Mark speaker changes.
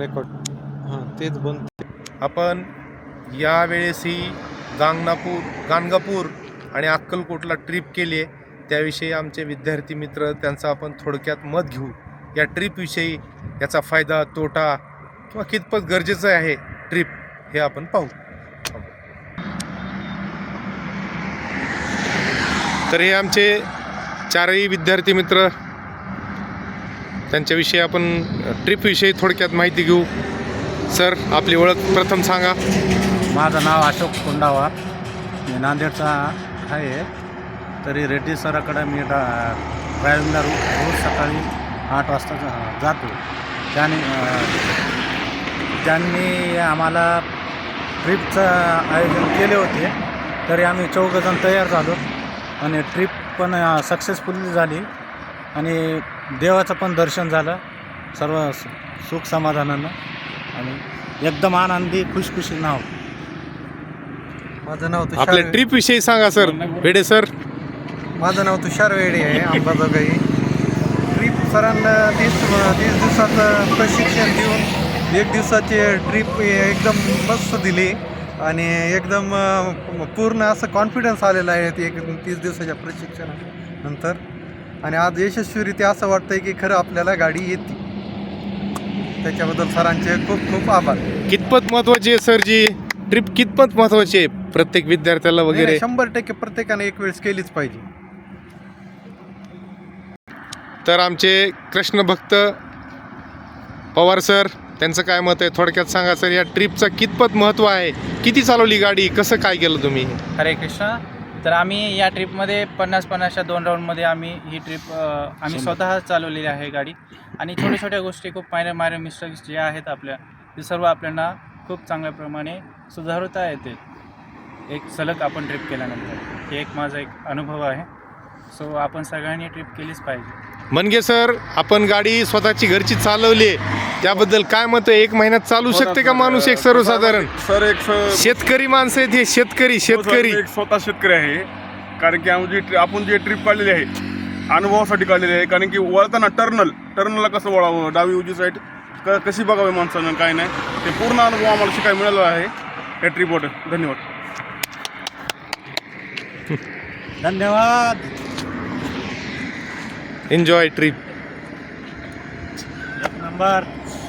Speaker 1: Record हां तेच बंद
Speaker 2: आपण यावेळेसही गांगनापूर गाणगापूर आणि अक्कलकोटला ट्रिप केली आहे. त्याविषयी आमचे विद्यार्थी मित्र त्यांचं आपण थोडक्यात मत घेऊ. या ट्रिपविषयी याचा फायदा तोटा किंवा कितपत गरजेचं आहे ट्रिप हे आपण पाहू. तर हे आमचे चारही विद्यार्थी मित्र त्यांच्याविषयी आपण ट्रिपविषयी थोडक्यात माहिती घेऊ. सर आपली ओळख प्रथम सांगा.
Speaker 3: माझं नाव अशोक कोंडावा मी नांदेडचा आहे. तरी रेड्डी सराकडे मी डा ड्रायव्हिंगला रो रोज सकाळी आठ वाजता जा- जातो. त्याने अं, त्यांनी आम्हाला ट्रिपचं आयोजन केले होते. तरी आम्ही चौघजण तयार झालो. आणि ट्रिप पण सक्सेसफुल झाली. आणि देवाचं पण दर्शन झालं. सर्व सु- सुख समाधानानं आणि एकदम आनंदी खुशखुशी नाव.
Speaker 1: माझं नाव
Speaker 2: आपल्या
Speaker 1: तुषार
Speaker 2: ट्रिप विषयी सांगा सर भेडे सर
Speaker 1: माझं नाव तुषार वेडे आहे अंबाजोगाई. ट्रिप सरांना तीस तीस दिवसाचं प्रशिक्षण देऊन एक दिवसाची ट्रिप एकदम मस्त दिली आणि एकदम अं, पूर्ण असं कॉन्फिडन्स आलेलं आहे ते एक तीस दिवसाच्या प्रशिक्षणानंतर. आणि आज यशस्वीरित्या असं वाटतंय की खरं आपल्याला गाडी येते. त्याच्याबद्दल सरांचे खूप खूप आभार.
Speaker 2: कितपत महत्वाची आहे सर जी ट्रिप कितपत महत्वाची आहे प्रत्येक विद्यार्थ्याला वगैरे?
Speaker 1: शंभर टक्के प्रत्येकाने एक वेळेस केलीच पाहिजे.
Speaker 2: तर आमचे कृष्ण भक्त पवार सर त्यांचं काय मत आहे? थोडक्यात सांगा सर या ट्रिपचं कितपत महत्त्व आहे? किती चालवली गाडी? कसं काय केलं तुम्ही?
Speaker 4: हरे कृष्ण. तर आम्ही या ट्रिपमध्ये पन्नास पन्नासच्या दोन राऊंडमध्ये आम्ही ही ट्रिप आम्ही स्वतः चालवलेली आहे गाडी. आणि छोट्या छोट्या गोष्टी खूप मायनर मायनर मिस्टेक्स जे आहेत आपल्या ते सर्व आपल्याला खूप चांगल्या प्रमाणे सुधारता येते. एक सलग आपण ट्रिप केल्यानंतर. हे एक माझा एक अनुभव आहे. सो आपण सगळ्यांनी ट्रिप केलीच पाहिजे.
Speaker 2: मनगे सर आपण गाडी स्वतःची घरची चालवली आहे. त्याबद्दल काय मत आहे? एक महिन्यात चालू शकते का माणूस एक सर्वसाधारण?
Speaker 5: सर एक स-
Speaker 2: शेतकरी माणसं आहेत हे शेतकरी शेतकरी.
Speaker 5: एक स्वतः शेतकरी आहे. कारण की आम्ही जी- आपण जे ट्रिप काढलेली आहे अनुभवासाठी काढलेली आहे कारण की वळताना टर्नल टर्नलला कसं वळावं? डावी उजी साईड क कशी बघावी माणसानं? काय नाही. ते पूर्ण अनुभव आम्हाला शिकायला मिळाला आहे या ट्रिपवर धन्यवाद.
Speaker 3: धन्यवाद.
Speaker 2: एन्जॉय ट्रिप
Speaker 3: एक नंबर.